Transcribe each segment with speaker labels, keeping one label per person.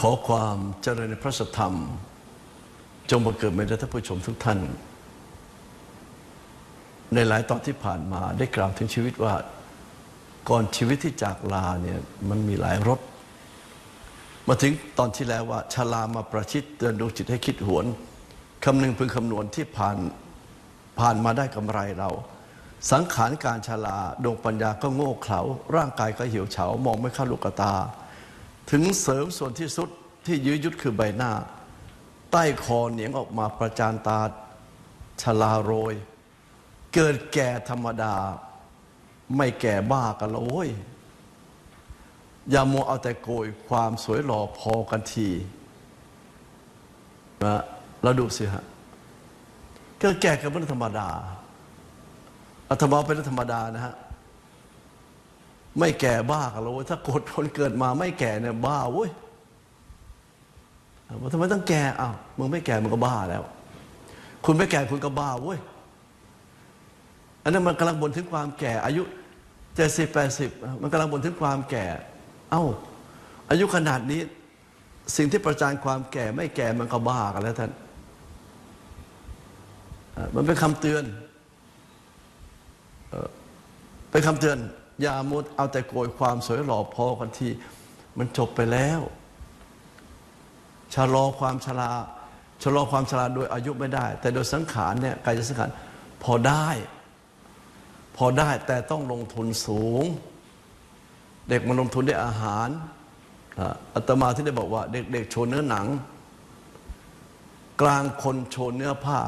Speaker 1: ขอความเจริญในพระสธรรม จงบังเกิดในท่านผู้ชมทุกท่าน ในหลายตอนที่ผ่านมาได้กล่าวถึงชีวิตว่า ก่อนชีวิตที่จากลาเนี่ยมันมีหลายรสมาถึงตอนที่แล้วว่าชาลามาประชิดเตือนดวงจิตให้คิดหวนคำนึงพึงคำนวณที่ผ่านผ่านมาได้กำไรเรา สังขารการชาลาดวงปัญญาก็โง่เขลาร่างกายก็เหี่ยวเฉามองไม่เข้าลูกตา ถึงเสริมส่วนที่สุดที่ยื้อยุดคือใบหน้า ใต้คอเหนียงออกมาประจานตาชลาโรย เกิดแก่ธรรมดา ไม่แก่บ้ากันละโว้ยอย่ามัวเอาแต่โกยความสวยหล่อพอกันทีนะเราดูสิฮะเกิดแก่กันเป็นธรรมดาอาตมาเป็นธรรมดานะฮะ ไม่แก่บ้ากันแล้วเว้ยถ้ากดคนเกิดมาไม่แก่เนี่ยบ้าเว้ยทำไมต้องแก่อ้าวมึงไม่แก่มึงก็บ้าแล้ว คุณไม่แก่คุณก็บ้าเว้ยอันนั้นมันกำลังบ่นถึงความแก่ อายุเจ็ดสิบแปดสิบมันกำลังบ่นถึงความแก่ เอ้า อายุขนาดนี้ สิ่งที่ประจานความแก่ไม่แก่มันก็บ้ากันแล้วท่านมันเป็นคำเตือนเป็นคำเตือน อย่ามุดเอาแต่โกยความสวยหล่อพอกันที มันจบไปแล้วชะลอความชราชะลอความชราโดยอายุไม่ได้ แต่โดยสังขารเนี่ยกายสังขารพอได้ พอได้แต่ต้องลงทุนสูง เด็กมันลงทุนด้วยอาหารอะอาตมาที่ได้บอกว่า เด็กๆโชว์เนื้อหนัง กลางคนโชว์เนื้อผ้า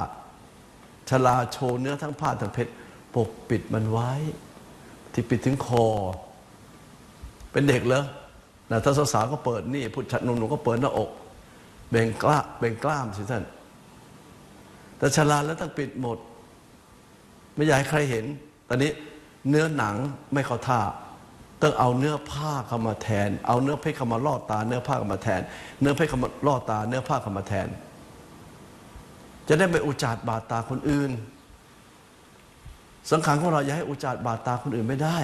Speaker 1: ชลาโชว์เนื้อทั้งผ้าทั้งเพชรปกปิดมันไว้ ที่ปิดถึงคอ เป็นเด็กเหรอนะถ้าสาวๆก็เปิดนี่ผู้ชายหนุ่มๆก็เปิดหน้าอกเบ่งกล้าเบ่งกล้ามสิท่าน แต่ชราแล้วต้องปิดหมด ไม่อยากให้ใครเห็น ตอนนี้เนื้อหนังไม่เข้าท่าต้องเอาเนื้อผ้าเข้ามาแทน เอาเนื้อเพชรเข้ามาล่อตา เนื้อผ้าเข้ามาแทน เนื้อเพชรเข้ามาล่อตา เนื้อผ้าเข้ามาแทน จะได้ไม่อุจจารบาดตาคนอื่น สังขารของเราอย่าให้อุจจารบาดตาคนอื่นไม่ได้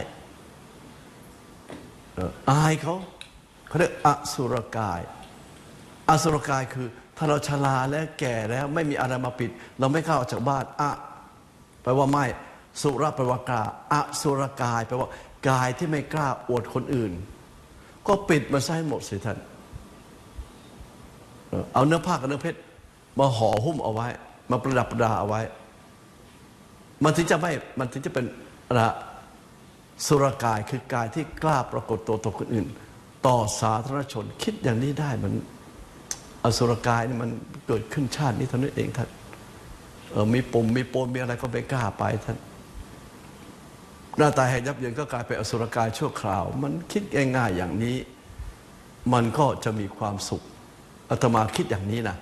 Speaker 1: เอออายเขาเขาเรียกอสุรกาย อสุรกายคือ ถ้าเราชราและแก่แล้วไม่มีอะไรมาปิด เราไม่กล้าออกจากบ้านอะแปลว่าไม่สุรแปลว่ากล้าอสุรกายแปลว่ากายที่ไม่กล้าอวดคนอื่น ก็ปิดมันซะให้หมดสิท่านเอาเนื้อผ้ากับเนื้อเพชรมาห่อหุ้มเอาไว้ มาประดับประดาเอาไว้ มันถึงจะไม่มันถึงจะเป็นระสุรกายคือกายที่กล้าปรากฏตัวต่อคนอื่น ต่อสาธารณชนคิดอย่างนี้ได้มันอสุรกายนี่มันเกิดขึ้นชาตินี้เท่านั้นเองท่านเออมีปุ่มมีโปนมีอะไรก็ไม่กล้าไปท่านหน้าตาให้ยับเยินก็กลายเป็นอสุรกายชั่วคราว มันคิดง่ายๆอย่างนี้ มันก็จะมีความสุขอาตมาคิดอย่างนี้นะ